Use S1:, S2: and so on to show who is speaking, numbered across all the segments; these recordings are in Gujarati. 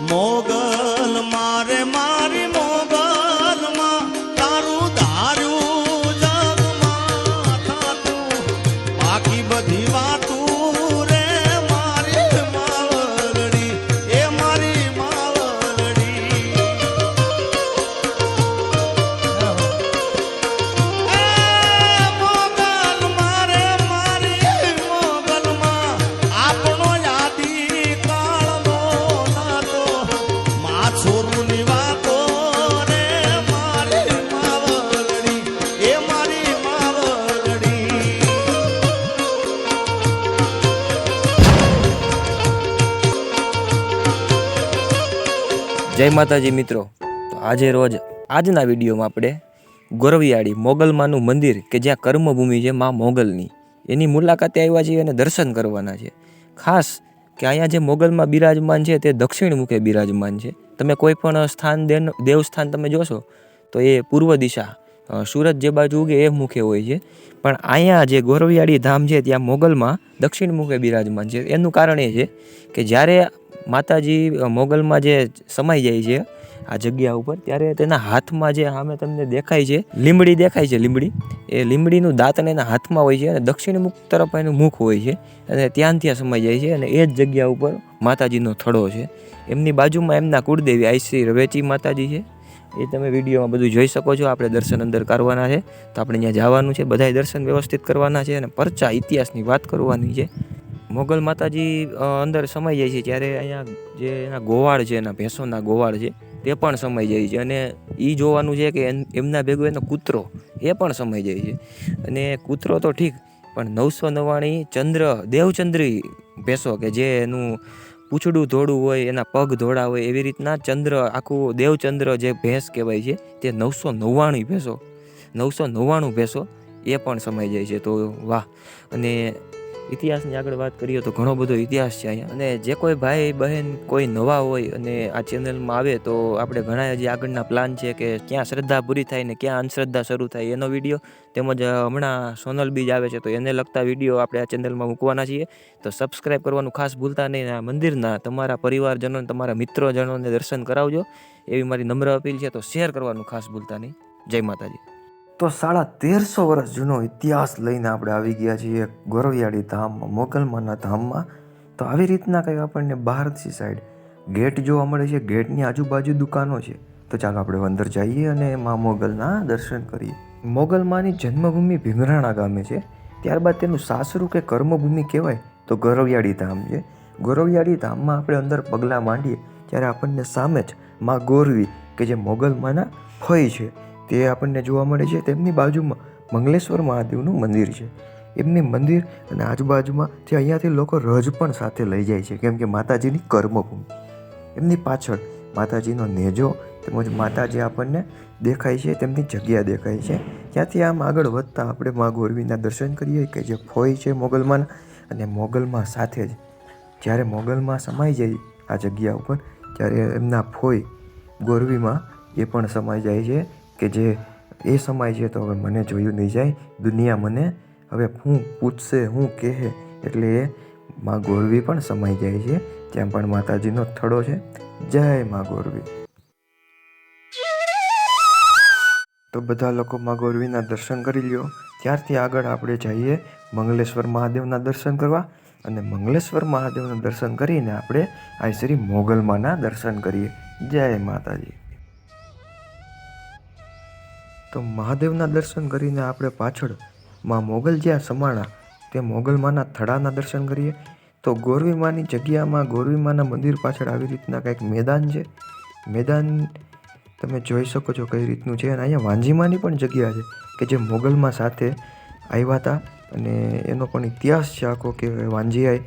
S1: મોગલ
S2: જય માતાજી મિત્રો. તો આજે રોજ, આજના વિડીયોમાં આપણે ગોરવિયાળી મોગલમાનું મંદિર કે જ્યાં કર્મભૂમિ છે મા મોગલની, એની મુલાકાતે આવ્યા છીએ અને દર્શન કરવાના છે. ખાસ કે અહીંયા જે મોગલમાં બિરાજમાન છે તે દક્ષિણ મુખે બિરાજમાન છે. તમે કોઈ પણ સ્થાન, દેન, દેવસ્થાન તમે જોશો, તો એ પૂર્વ દિશા સુરત જે બાજુ ઉગે એ મુખે હોય છે. પણ અહીંયા જે ગોરવિયાળી ધામ છે ત્યાં મોગલમાં દક્ષિણ મુખે બિરાજમાન છે. એનું કારણ એ છે કે જ્યારે માતાજી મોગલમાં જે સમાઈ જાય છે, આ જગ્યા ઉપર, ત્યારે તેના હાથમાં જે સામે તમને દેખાય છે લીમડી દેખાય છે લીમડી એ લીમડીનું દાંતણ એના હાથમાં હોય છે અને દક્ષિણ મુખ તરફ એનું મુખ હોય છે અને ત્યાં ત્યાં સમાઈ જાય છે અને એ જ જગ્યા ઉપર માતાજીનો થડો છે. એમની બાજુમાં એમના કુળદેવી આઈશ્રી રવેચી માતાજી છે. એ તમે વિડીયોમાં બધું જોઈ શકો છો. આપણે દર્શન અંદર કરવાના છે. તો આપણે ત્યાં જવાનું છે. બધાય દર્શન વ્યવસ્થિત કરવાના છે અને પરચા ઇતિહાસની વાત કરવાની છે. મોગલ માતાજી અંદર સમાઈ જાય છે. ત્યારે અહીંયા જે એના ગોવાળ છે, એના ભેંસોના ગોવાળ છે, તે પણ સમાઈ જાય છે. અને એ જોવાનું છે કે એમના ભેગો એનો કૂતરો, એ પણ સમાઈ જાય છે. અને કૂતરો તો ઠીક, પણ નવસો નવ્વાણી ચંદ્ર, દેવચંદ્રી ભેંસો કે જે એનું પૂંછડું ધોળું હોય, એના પગ ધોળા હોય, એવી રીતના ચંદ્ર, આખું દેવચંદ્ર જે ભેંસ કહેવાય છે, તે નવસો નવ્વાણું ભેંસો, નવસો નવ્વાણું ભેંસો એ પણ સમાઈ જાય છે. તો વાહ. અને ઇતિહાસની આગળ વાત કરીએ તો ઘણો બધો ઇતિહાસ છે અહીંયા. અને જે કોઈ ભાઈ બહેન કોઈ નવા હોય અને આ ચેનલમાં આવે તો આપણે ઘણા હજી આગળના પ્લાન છે કે ક્યાં શ્રદ્ધા પૂરી થાય ને ક્યાં અંધશ્રદ્ધા શરૂ થાય એનો વીડિયો તેમજ હમણાં સોનલ બીજ આવે છે તો એને લગતા વીડિયો આપણે આ ચેનલમાં મૂકવાના છીએ. તો સબસ્ક્રાઈબ કરવાનું ખાસ ભૂલતા નહીં મંદિરના તમારા પરિવારજનોને તમારા મિત્રોજનોને દર્શન કરાવજો. એવી મારી નમ્ર અપીલ છે તો શેર કરવાનું ખાસ ભૂલતા નહીં. જય માતાજી. તો સાડા તેરસો વર્ષ જૂનો ઇતિહાસ લઈને આપણે આવી ગયા છીએ ગોરવિયાળી ધામમાં, મોગલમાના ધામમાં. તો આવી રીતના કંઈક આપણને બહારથી સાઈડ ગેટ જોવા મળે છે ગેટની આજુબાજુ દુકાનો છે. તો ચાલો આપણે અંદર જઈએ અને મા મોગલના દર્શન કરીએ. મોગલમાની જન્મભૂમિ ભીંગરાણા ગામે છે. ત્યારબાદ તેનું સાસરું કે કર્મભૂમિ કહેવાય તો ગોરવિયાળી ધામ છે. ગોરવિયાળી ધામમાં આપણે અંદર પગલાં માંડીએ ત્યારે આપણને સામે જ મા ગોરવી કે જે મોગલમાના ફઈ છે. તે આપણને જોવા મળે છે. તેમની બાજુમાં મંગલેશ્વર મહાદેવનું મંદિર છે. એમની મંદિર અને આજુબાજુમાં જે અહીંયાથી લોકો રજ પણ સાથે લઈ જાય છે. કેમ કે માતાજીની કર્મભૂમિ. એમની પાછળ માતાજીનો નેજો તેમજ માતાજી આપણને દેખાય છે. તેમની જગ્યા દેખાય છે. ત્યાંથી આમ આગળ વધતા આપણે મા ગોરવીના દર્શન કરીએ કે જે ફોઈ છે મોગલમાં અને મોગલમાં સાથે જ. જ્યારે મોગલમાં સમાઈ જાય આ જગ્યા ઉપર, ત્યારે એમના ફોઈ ગોરવીમાં એ પણ સમાઈ જાય છે. કે જે એ સમાય છે તો હવે મને જોયું નહીં જાય. દુનિયા મને હવે હું પૂછશે, હું કહે એટલે એ માં ગોરવી પણ સમાઈ જાય છે. ત્યાં પણ માતાજીનો થડો છે. જય માં ગોરવી. તો બધા લોકો માં ગોરવીના દર્શન કરી લ્યો. ત્યારથી આગળ આપણે જઈએ મંગલેશ્વર મહાદેવના દર્શન કરવા. અને મંગલેશ્વર મહાદેવના દર્શન કરીને આપણે આ શ્રી મોગલમાના દર્શન કરીએ. જય માતાજી. તો મહાદેવના દર્શન કરીને આપણે પાછળમાં મોગલ જ્યાં સમાણા, તે મોગલમાના થડાના દર્શન કરીએ. તો ગોરવીમાની જગ્યામાં ગોરવીમાના મંદિર પાછળ આવી રીતના કંઈક મેદાન છે. મેદાન તમે જોઈ શકો છો કઈ રીતનું છે. અને અહીંયા વાંજીમાની પણ જગ્યા છે કે જે મોગલમાં સાથે આવ્યા હતા. અને એનો પણ ઇતિહાસ છે આખો કે વાંજીયાએ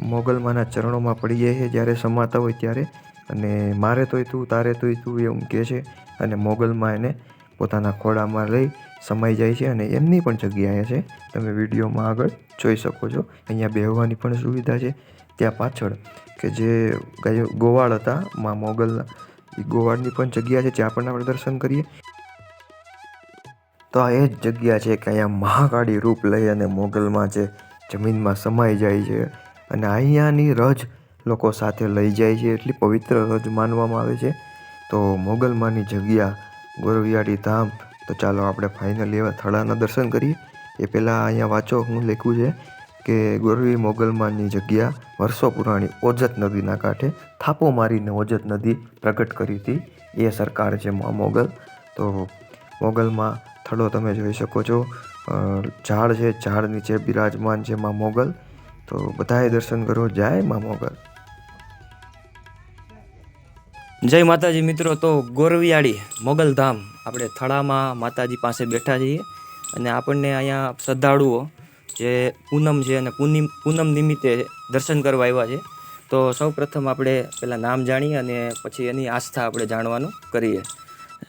S2: મોગલમાના ચરણોમાં પડી જાય છે જ્યારે સમાતા હોય ત્યારે. અને મારે તોય તું, તારે તોય તું, એવું કહે છે. અને મોગલમાં એને પોતાના ખોળામાં લઈ સમાઈ જાય છે અને એમની પણ જગ્યાએ છે. તમે વિડીયોમાં આગળ જોઈ શકો છો. અહીંયા બેહવાની પણ સુવિધા છે. ત્યાં પાછળ કે જે ગોવાળ હતા, માં મોગલના એ ગોવાળની પણ જગ્યા છે જ્યાં પણ આપણે દર્શન કરીએ. તો આ એ જ જગ્યા છે કે અહીંયા મહાકાળી રૂપ લઈ અને મોગલમાં જે જમીનમાં સમાઈ જાય છે અને અહીંયાની રજ
S3: લોકો સાથે લઈ જાય છે. એટલી પવિત્ર રજ માનવામાં આવે છે. તો મોગલમાંની જગ્યા ગોરવિયાળી ધામ. તો ચાલો આપણે ફાઇનલી એવા થળાના દર્શન કરીએ. એ પહેલાં અહીંયા વાંચો, હું લખ્યું છે કે ગોરવી મોગલમાનની જગ્યા વર્ષો પુરાણી ઓજત નદીના કાંઠે થાપો મારીને ઓજત નદી પ્રગટ કરી હતી. એ સરકાર છે મા મોગલ. તો મોગલમાં થડો તમે જોઈ શકો છો. ઝાડ છે, ઝાડ નીચે બિરાજમાન છે મા મોગલ. તો બધાએ દર્શન કરો. જય મા મોગલ.
S2: જય માતાજી મિત્રો તો ગોરવિયાળી મોગલધામ આપણે થળામાં માતાજી પાસે બેઠા છીએ અને આપણને અહીંયા શ્રદ્ધાળુઓ જે પૂનમ છે અને પૂનમ પૂનમ નિમિત્તે દર્શન કરવા આવ્યા છે. તો સૌ પ્રથમ આપણે પહેલાં નામ જાણીએ અને પછી એની આસ્થા આપણે જાણવાનું કરીએ.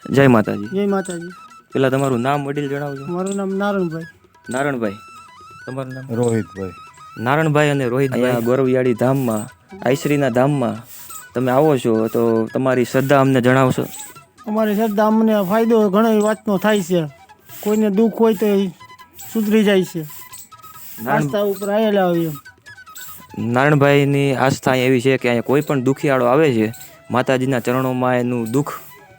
S2: જય માતાજી.
S4: જય માતાજી.
S2: પહેલાં તમારું નામ વડીલ જણાવજો.
S4: મારું નામ નારણભાઈ.
S2: નારણભાઈ. તમારું નામ?
S5: રોહિતભાઈ.
S2: નારણભાઈ અને રોહિત અહીંયા ગોરવિયાળી ધામમાં આઈશ્રીના ધામમાં તમે આવો છો તો તમારી શ્રદ્ધા અમને જણાવશો.
S4: અમારી શ્રદ્ધા અમને ફાયદો ઘણો વાતનો થાય છે. કોઈને દુઃખ હોય તો સુધરી જાય છે. આસ્થા ઉપર આવેલા હોય
S2: નારણભાઈની આસ્થા એવી છે કે અહીંયા કોઈ પણ દુખિયાળો આવે છે માતાજીના ચરણોમાં એનું દુઃખ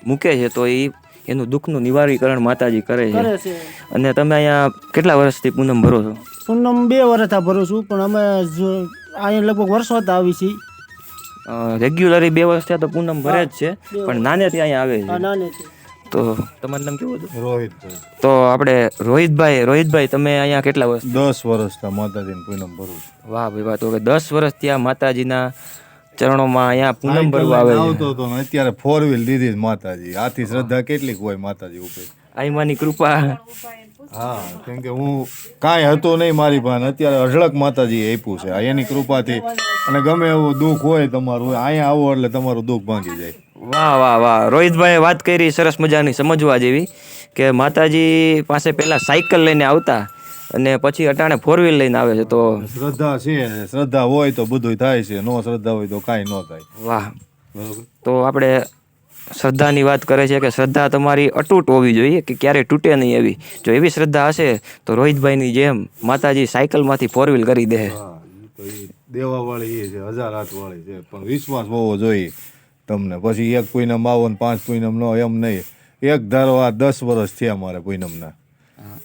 S2: મૂકે છે તો એ એનું દુઃખનું નિવારીકરણ માતાજી કરે છે. અને તમે અહીંયા કેટલા વર્ષથી પૂનમ ભરો છો?
S4: પૂનમ બે વર્ષ ભરું છું પણ અમે અહીંયા લગભગ વર્ષો આવી છીએ
S2: રેગ્યુલરી બે વર્ષ થયા તો પૂનમ ભરે જ છે પણ નાનેથી અહીંયા આવે છે.
S4: નાને
S2: તો તમારું નામ કેવું હતું?
S5: રોહિતભાઈ
S2: તો આપણે રોહિતભાઈ રોહિતભાઈ તમે અહીંયા કેટલા વર્ષ
S5: દસ વર્ષથી માતાજીને પૂનમ ભરું
S2: વાહ ભાઈ વાહ. તો કે દસ વર્ષ ત્યાં માતાજીના ચરણોમાં અહીંયા પૂનમ ભરવા આવે
S5: આવતો હતો અત્યારે ફોર વ્હીલ દીધી માતાજી. આથી શ્રદ્ધા કેટલીક હોય માતાજી ઉપર.
S2: આઈમાની કૃપા
S5: હા કેમ કે હું કાંઈ હતો નહીં મારી પાસે અત્યારે અઢળક માતાજીએ આપ્યું છે. અહીંયાની કૃપાથી. અને ગમે એવું દુઃખ હોય તમારું અહીંયા આવો એટલે તમારું દુઃખ ભાંગી જાય.
S2: વાહ વાહ વાહ. રોહિતભાઈએ વાત કરી સરસ મજાની સમજવા જેવી કે માતાજી પાસે પહેલા સાયકલ લઈને આવતા અને પછી અટાણે ફોર વ્હીલ લઈને આવે છે તો
S5: શ્રદ્ધા છે શ્રદ્ધા હોય તો બધું થાય છે. નો શ્રદ્ધા હોય તો કાંઈ ન થાય.
S2: વાહ.
S5: બરોબર?
S2: તો આપણે શ્રદ્ધાની વાત કરે છે કે શ્રદ્ધા તમારી અતૂટ હોવી જોઈએ, કે ક્યારેય તૂટે નહીં એવી. જો એવી શ્રદ્ધા હશે, તો રોહિતભાઈની જેમ માતાજી સાયકલમાંથી ફોર વ્હીલ કરી દે.
S5: દેવાવાળી એ છે હજાર હાથવાળી છે, પણ વિશ્વાસ હોવો જોઈએ તમને. પછી એક પૂનમ આવો ને પાંચ પૂનમ નો એમ નહીં. એક ધારો આ દસ વર્ષ થયા મારે પૂનમના.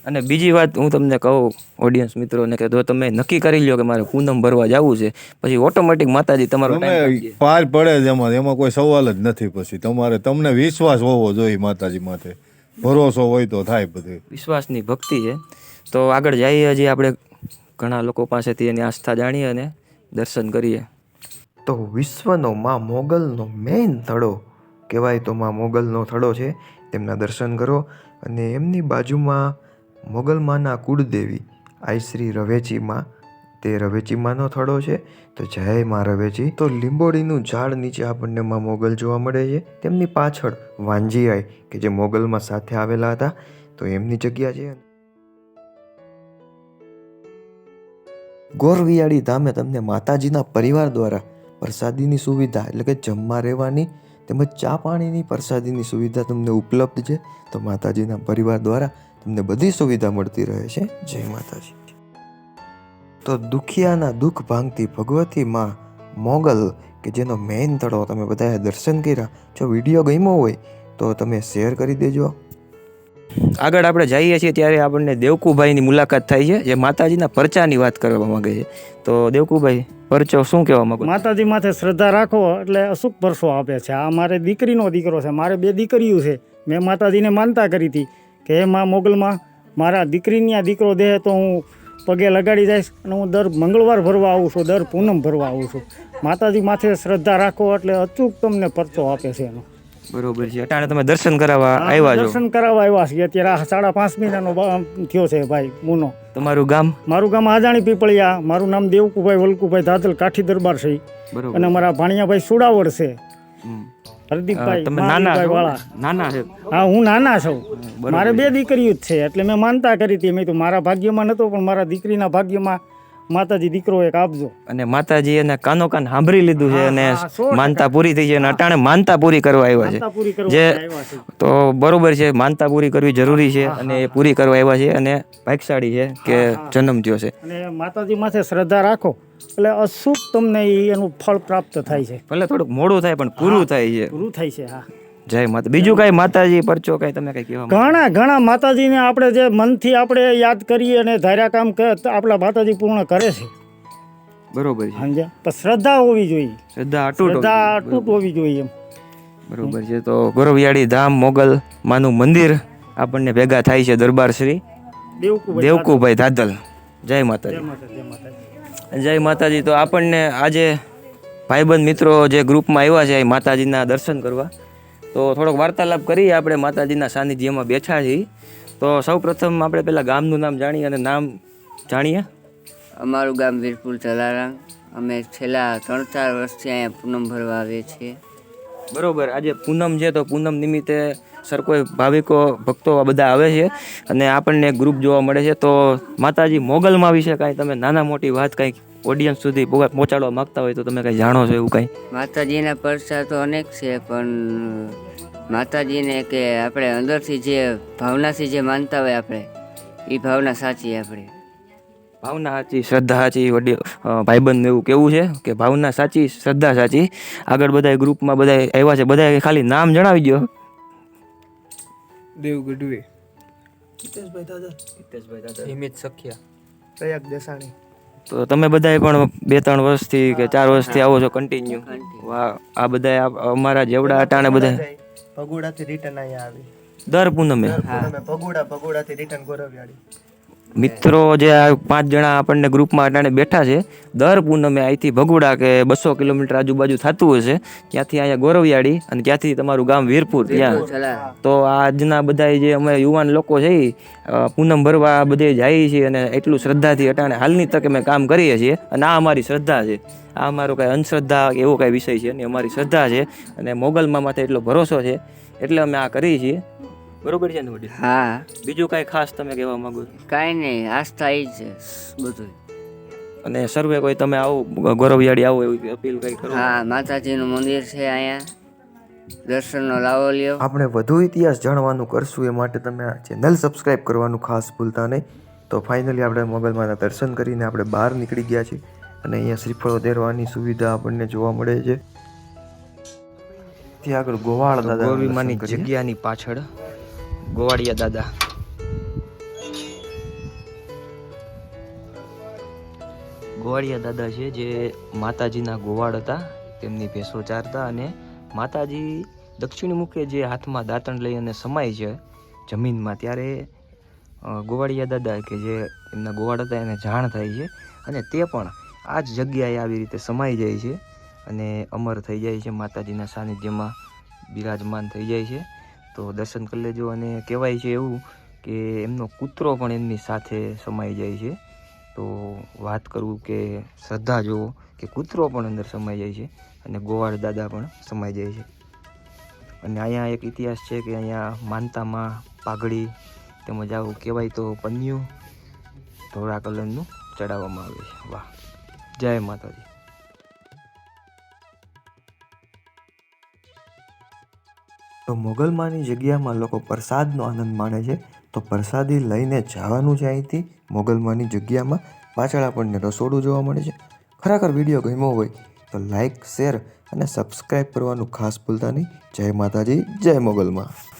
S2: અને બીજી વાત હું તમને કહું ઓડિયન્સ મિત્રોને કે જો તમે નક્કી કરી લ્યો કે મારે પૂનમ ભરવા જવું છે પછી ઓટોમેટિક માતાજી તમારો
S5: પાર પડે જ એમાં એમાં કોઈ સવાલ જ નથી પછી. તમારે તમને વિશ્વાસ હોવો જોઈએ માતાજી માથે ભરોસો હોય તો થાય બધું.
S2: વિશ્વાસની ભક્તિ છે. તો આગળ જઈએ હજી આપણે. ઘણા લોકો પાસેથી એની આસ્થા જાણીએ અને દર્શન કરીએ.
S3: તો વિશ્વનો માં મોગલનો મેઇન થડો કહેવાય તો માં મોગલનો થડો છે તેમના દર્શન કરો અને એમની બાજુમાં મોગલમાના કુળદેવી. આઈ શ્રી રવેચીમાં તે રવેચીમાંનો થડો છે. તો જય માં રવેચી. તો લીંબોડીનું ઝાડ નીચે આપણને માં મોગલ જોવા મળે છે. તેમની પાછળ વાંજીયાઈ કે જે મોગલમાં સાથે આવેલા હતા, તો એમની જગ્યા છે. ગોરવિયાળી ધામે તમને માતાજીના પરિવાર દ્વારા પ્રસાદીની સુવિધા, એટલે કે જમવા રહેવાની તેમજ ચા પાણીની પ્રસાદીની સુવિધા તમને ઉપલબ્ધ છે. તો માતાજીના પરિવાર દ્વારા તમને બધી સુવિધા મળતી રહે છે. જય માતાજી. તો દુખિયાના દુઃખ ભાંગતી ભગવતી માં મોગલ કે જેનો મેઇન તળો તમે બધાએ દર્શન કર્યા જો વીડિયો ગમ્યો હોય તો તમે શેર કરી દેજો.
S2: આગળ આપણે જઈએ છીએ ત્યારે આપણને દેવકુભાઈની મુલાકાત થાય છે જે માતાજીના પરચાની વાત કરવા માંગે છે. તો દેવકુભાઈ પરચો શું કહેવા માંગુ
S4: માતાજી માથે શ્રદ્ધા રાખો એટલે અશુક પરસો આપે છે. આ મારે દીકરીનો દીકરો છે મારે બે દીકરીઓ છે. મેં માતાજીને માનતા કરી હતી. કે હે માં મોગલમાં મારા દીકરીની આ દીકરો દે તો હું પગે લગાડી જઈશ અને હું દર મંગળવાર ભરવા આવું છું દર પૂનમ ભરવા આવું છું. માતાજી માથે શ્રદ્ધા રાખો એટલે અચૂક તમને પરચો આપે છે એનો.
S2: બરોબર છે. અટાણે તમે દર્શન કરાવવા આવ્યા છો?
S4: દર્શન કરાવવા આવ્યા છીએ. અત્યારે આ સાડા પાંચ મહિનાનો થયો છે ભાઈ મુનો.
S2: તમારું ગામ?
S4: મારું ગામ આજાણી પીપળિયા. મારું નામ દેવકુભાઈ વલકુભાઈ ધાતલ કાઠી દરબાર છે અને મારા ભાણિયાભાઈ સુડાવડ છે. હરદીપભાઈ
S2: તમે નાના
S4: વાળા
S2: નાના છે?
S4: હા હું નાના છું. મારે બે દીકરીઓ જ છે એટલે મેં માનતા કરી હતી. મેં તો મારા ભાગ્યમાં નહોતો પણ મારા દીકરીના ભાગ્યમાં માતાજી દીકરો એક આપજો.
S2: અને માતાજી એને કાનો કાન સાંભળી લીધું છે અને. માનતા પૂરી થઈ છે અને અટાણે માનતા પૂરી કરવા આવ્યા છે. જે તો બરોબર છે માનતા પૂરી કરવી જરૂરી છે અને એ પૂરી કરવા આવ્યા છે અને ભાગશાળી છે કે જન્મ થયો છે.
S4: અને માતાજી માથે શ્રદ્ધા રાખો એટલે અશુભ તમને એનું ફળ પ્રાપ્ત થાય છે.
S2: ભલે થોડુંક મોડું થાય પણ પૂરું થાય છે.
S4: પૂરું થાય છે હા.
S2: જય માતા બીજું કઈ માતાજી પરચો કઈ તમે કઈ કહેવા
S4: ઘણા ઘણા માતાજીને આપણે જે મનથી આપણે યાદ કરીએ અને ધાર્યા કામ આપણા માતાજી પૂર્ણ કરે છે.
S2: બરોબર છે.
S4: સમજ્યા? પણ શ્રદ્ધા હોવી જોઈએ.
S2: શ્રદ્ધા અટૂટ
S4: શ્રદ્ધા
S2: જોઈએ.
S4: હોવી જોઈએ એમ.
S2: બરોબર છે. તો ગોરવિયાળી ધામ મોગલ માનું મંદિર આપણને ભેગા થાય છે દરબાર શ્રી
S4: દેવકુભાઈ
S2: ધાદલ જય માતાજી.
S4: જય માતાજી.
S2: તો આપણને આજે ભાઈબંધ મિત્રો જે ગ્રુપમાં આવ્યા છે એ માતાજીના દર્શન કરવા તો થોડોક વાર્તાલાપ કરીએ આપણે માતાજીના સાનિધ્યમાં બેઠા છીએ. તો સૌ પ્રથમ આપણે પેલા ગામનું નામ જાણીએ અને નામ જાણીએ.
S6: અમારું ગામ વીરપુર જલારામ. અમે છેલ્લા ત્રણ ચાર વર્ષથી અહીંયા પૂનમ ભરવા આવીએ છીએ.
S2: બરોબર આજે પૂનમ છે તો પૂનમ નિમિત્તે સરકોઈ ભાવિકો ભક્તો આ બધા આવે છે અને આપણને ગ્રુપ જોવા મળે છે. તો માતાજી મોગલમાં વિશે કાંઈ તમે નાના મોટી વાત કાંઈક ઓડિયન્સ સુધી પહોંચા- પહોંચાડવા માંગતા હોય તો તમે કંઈ જાણો છો એવું કંઈ?
S6: માતાજીના પરસા તો અનેક છે પણ માતાજીને કે આપણે અંદરથી જે ભાવનાથી જે માનતા હોય આપણે એ ભાવના સાચી આપણે.
S2: ભાવના સાચી શ્રદ્ધા સાચી વડી ભાઈબંધ ભાઈબંધને એવું કેવું છે કે ભાવના સાચી શ્રદ્ધા સાચી. આગળ બધા ગ્રુપમાં બધા આવ્યા છે બધા ખાલી નામ જણાવી દો
S7: દેવ ગઢવી
S2: તો તમે બધાય પણ બે ત્રણ વર્ષથી કે ચાર વર્ષથી આવો છો કન્ટિન્યુ વાહ આ બધા અમારા જેવડા અટાણે બધા
S7: ભગોડાથી રિટર્ન અહીંયા આવી.
S2: દર પૂનમે.
S7: તમે પગોડાથી ભગોડાથી રિટર્ન ગોરવિયાળી
S2: મિત્રો જે આ પાંચ જણા આપણને ગ્રુપમાં અટાણે બેઠા છે દર પૂનમે અહીંથી ભગુડા કે બસો કિલોમીટર આજુબાજુ થતું હશે ત્યાંથી અહીંયા ગોરવિયાળી અને ત્યાંથી તમારું ગામ વીરપુર ત્યાં. તો આજના બધા જે અમે યુવાન લોકો છે પૂનમ ભરવા બધે જાય છે અને એટલું શ્રદ્ધાથી અટાણે હાલની તકે અમે કામ કરીએ છીએ અને આ અમારી શ્રદ્ધા છે. આ અમારો કાંઈ અંધશ્રદ્ધા એવો કાંઈ વિષય છે અને અમારી શ્રદ્ધા છે અને મોગલમાં માથે એટલો ભરોસો છે એટલે અમે આ કરીએ છીએ. બરોબર છે ને વડીલ?
S6: હા.
S2: બીજું કાંઈ ખાસ તમે કહેવા માંગો છો?
S6: કાંઈ નહીં આસ્થા એ જ છે બધું
S2: અને સર્વે કોઈ તમે આવો ગૌરવિયાળી આવો એવી અપીલ કંઈ કરો?
S6: હા માતાજીનું મંદિર છે અહીંયા. દર્શનનો લાવો લ્યો.
S3: આપણે વધુ ઇતિહાસ જાણવાનું કરશું એ માટે તમે આ ચેનલ સબસ્ક્રાઇબ કરવાનું ખાસ ભૂલતા નહીં. તો ફાઇનલી આપણે મોગલમાના દર્શન કરીને આપણે બહાર નીકળી ગયા છીએ. અને અહીંયા શ્રીફળો દેરવાની સુવિધા આપણને જોવા મળે છે. ત્યાં આગળ ગોવાળ દાદા
S2: ગોરવીમાની જગ્યાની પાછળ ગોવાળિયા દાદા. ગોવાળિયા દાદા છે જે માતાજીના ગોવાળ હતા, તેમની ભેંસો ચારતા અને માતાજી દક્ષિણ મુખે જે હાથમાં દાંતણ લઈ અને સમાય છે, જમીનમાં ત્યારે ગોવાળિયા દાદા કે જે એમના ગોવાળ હતા એને જાણ થાય છે અને તે પણ આ જ જગ્યાએ આવી રીતે સમાઈ જાય છે અને અમર થઈ જાય છે, માતાજીના સાનિધ્યમાં બિરાજમાન થઈ જાય છે. તો દર્શન કરી લેજો અને કહેવાય છે એવું કે એમનો કૂતરો પણ એમની સાથે સમાઈ જાય છે. તો વાત કરું કે શ્રદ્ધા જુઓ કે કૂતરો પણ અંદર સમાઈ જાય છે અને ગોવાળ દાદા પણ સમાઈ જાય છે. અને અહીંયા એક ઇતિહાસ છે કે અહીંયા માનતામાં પાઘડી તેમજ આવું કહેવાય તો પન્યું ધોળા કલરનું ચડાવવામાં આવે છે. વાહ. જય માતાજી.
S3: તો મોગલમાની જગ્યામાં લોકો પ્રસાદનો આનંદ માણે છે. તો પ્રસાદી લઈને જવાનું છે અહીંથી. મોગલમાની જગ્યામાં પાછળ આપણને રસોડું જોવા મળે છે. ખરેખર વીડિયો ગમ્યો હોય તો લાઈક, શેર અને સબસ્ક્રાઈબ કરવાનું ખાસ ભૂલતા નહીં. જય માતાજી, જય મોગલમાં.